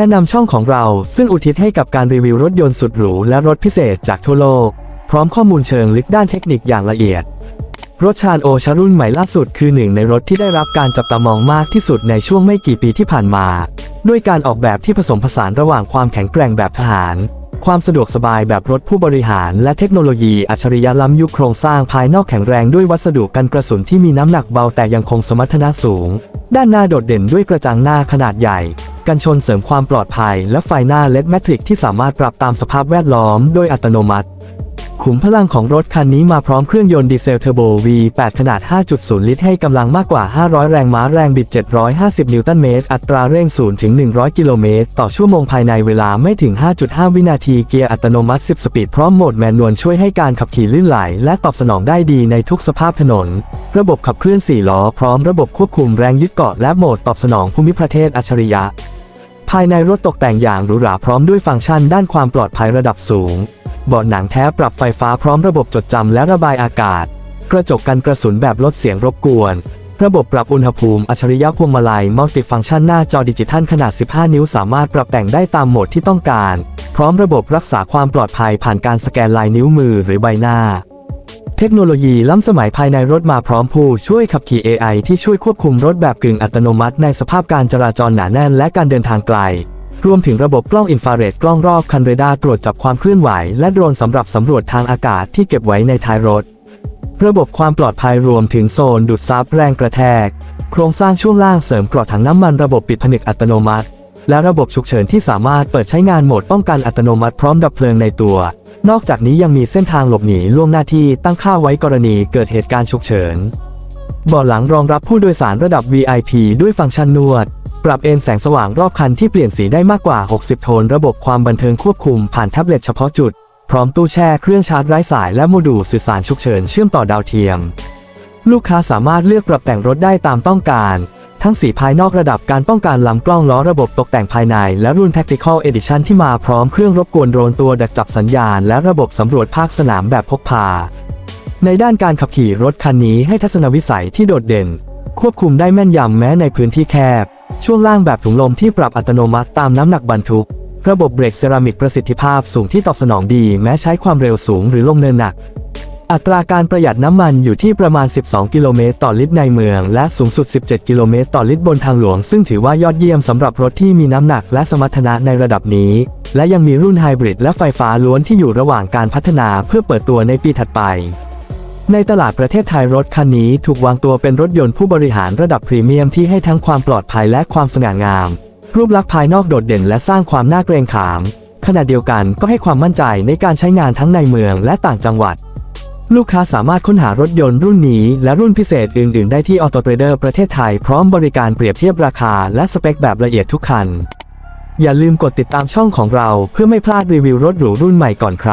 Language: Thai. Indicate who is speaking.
Speaker 1: แนะนำช่องของเราซึ่งอุทิศให้กับการรีวิวรถยนต์สุดหรูและรถพิเศษจากทั่วโลก พร้อมข้อมูลเชิงลึกด้านเทคนิคอย่างละเอียด รถชาญโอชารุ่นใหม่ล่าสุดคือหนึ่งในรถที่ได้รับการจับตามองมากที่สุดในช่วงไม่กี่ปีที่ผ่านมา ด้วยการออกแบบที่ผสมผสานระหว่างความแข็งแกร่งแบบทหาร ความสะดวกสบายแบบรถผู้บริหาร และเทคโนโลยีอัจฉริยะล้ำยุคโครงสร้างภายนอกแข็งแรงด้วยวัสดุกันกระสุนที่มีน้ำหนักเบาแต่ยังคงสมรรถนะสูง ด้านหน้าโดดเด่นด้วยกระจังหน้าขนาดใหญ่ กันชนเสริมความปลอดภัย และไฟหน้าเลดแมทริกที่สามารถปรับตามสภาพแวดล้อมโดยอัตโนมัติ ขุมพลังของรถคันนี้มาพร้อมเครื่องยนต์ดีเซลเทอร์โบ V8 ขนาด 5.0 ลิตรให้กำลังมากกว่า 500 แรงม้าแรงบิด 750 นิวตันเมตร อัตราเร่ง 0 ถึง 100 กิโลเมตร ต่อชั่วโมงภายในเวลาไม่ถึง 5.5 วินาที เกียร์อัตโนมัติ 10 สปีดพร้อมโหมดแมนนวลช่วยให้การขับขี่ลื่นไหล และตอบสนองได้ดีในทุกสภาพถนน ระบบขับเคลื่อน 4 ล้อ พร้อมระบบควบคุมแรงยึดเกาะและโหมดตอบสนองภูมิประเทศอัจฉริยะ ภายในรถตกแต่งอย่างหรูหราพร้อมด้วยฟังก์ชันด้านความปลอดภัยระดับสูง เบาะหนังแท้ปรับไฟฟ้าพร้อมระบบจดจำและระบายอากาศ กระจกกันกระสุนแบบลดเสียงรบกวน ระบบปรับอุณหภูมิอัจฉริยะพวงมาลัยมัลติฟังก์ชันหน้าจอดิจิทัลขนาด 15 นิ้ว สามารถปรับแต่งได้ตามโหมดที่ต้องการ พร้อมระบบรักษาความปลอดภัยผ่านการสแกนลายนิ้วมือหรือใบหน้า เทคโนโลยีล้ำสมัยภายในรถมาพร้อมผู้ช่วยขับขี่ AI ที่ช่วยควบคุมรถแบบกึ่งอัตโนมัติ ในสภาพการจราจรหนาแน่นและการเดินทางไกล รวมถึงระบบกล้องอินฟราเรดกล้องรอบคันเรดาร์ตรวจจับความเคลื่อนไหว และโดรนสำหรับสำรวจทางอากาศที่เก็บไว้ในท้ายรถ ระบบความปลอดภัยรวมถึงโซนดูดซับแรงกระแทก โครงสร้างช่วงล่างเสริมกราะถังน้ำมันระบบปิดผนึกอัตโนมัติ และระบบฉุกเฉินที่สามารถเปิดใช้งานโหมดป้องกันอัตโนมัติพร้อมดับเพลิงในตัว นอกจากนี้ยังมีเส้นทางหลบหนีล่วงหน้าที่ตั้งค่าไว้กรณีเกิดเหตุการณ์ฉุกเฉินเบาะหลังรองรับผู้โดยสารระดับ VIP ด้วยฟังก์ชันนวด ปรับเอนแสงสว่างรอบคันที่เปลี่ยนสีได้มากกว่า 60 โทน ระบบความบันเทิงควบคุมผ่านแท็บเล็ตเฉพาะจุด พร้อมตู้แช่เครื่องชาร์จไร้สายและโมดูลสื่อสารฉุกเฉินเชื่อมต่อดาวเทียม ลูกค้าสามารถเลือกปรับแต่งรถได้ตามต้องการ ทั้งสีภายนอกระดับการป้องกันลำกล้องล้อระบบตกแต่งภายใน และรุ่น Tactical Edition ที่มาพร้อมเครื่องรบกวนโดรนตัวดักจับสัญญาณ และระบบสำรวจภาคสนามแบบพกพา ในด้านการขับขี่รถคันนี้ให้ทัศนวิสัยที่โดดเด่น ควบคุมได้แม่นยำแม้ในพื้นที่แคบ ช่วงล่างแบบถุงลมที่ปรับอัตโนมัติตามน้ำหนักบรรทุก ระบบเบรกเซรามิกประสิทธิภาพสูงที่ตอบสนองดี แม้ใช้ความเร็วสูงหรือลงเนินหนัก อัตราการประหยัดน้ำมันอยู่ที่ประมาณ 12 กิโลเมตรต่อลิตรในเมือง และสูงสุด 17 กิโลเมตรต่อลิตรบนทางหลวง ซึ่งถือว่ายอดเยี่ยมสำหรับรถที่มีน้ำหนักและสมรรถนะในระดับนี้ และยังมีรุ่นไฮบริดและไฟฟ้าล้วนที่อยู่ระหว่างการพัฒนาเพื่อเปิดตัวในปีถัดไป ในตลาดประเทศไทยรถคันนี้ถูกวางตัวเป็นรถยนต์ผู้บริหารระดับพรีเมียมที่ให้ทั้งความปลอดภัยและความสง่างาม รูปลักษณ์ภายนอกโดดเด่นและสร้างความน่าเกรงขาม ขณะเดียวกันก็ให้ความมั่นใจในการใช้งานทั้งในเมืองและต่างจังหวัด ลูกค้าสามารถค้นหารถยนต์รุ่นนี้และรุ่นพิเศษอื่น ๆ ได้ที่ Auto Trader ประเทศไทยพร้อมบริการเปรียบเทียบราคาและสเปคแบบละเอียดทุกคัน อย่าลืมกดติดตามช่องของเราเพื่อไม่พลาดรีวิวรถหรูรุ่นใหม่ก่อนใคร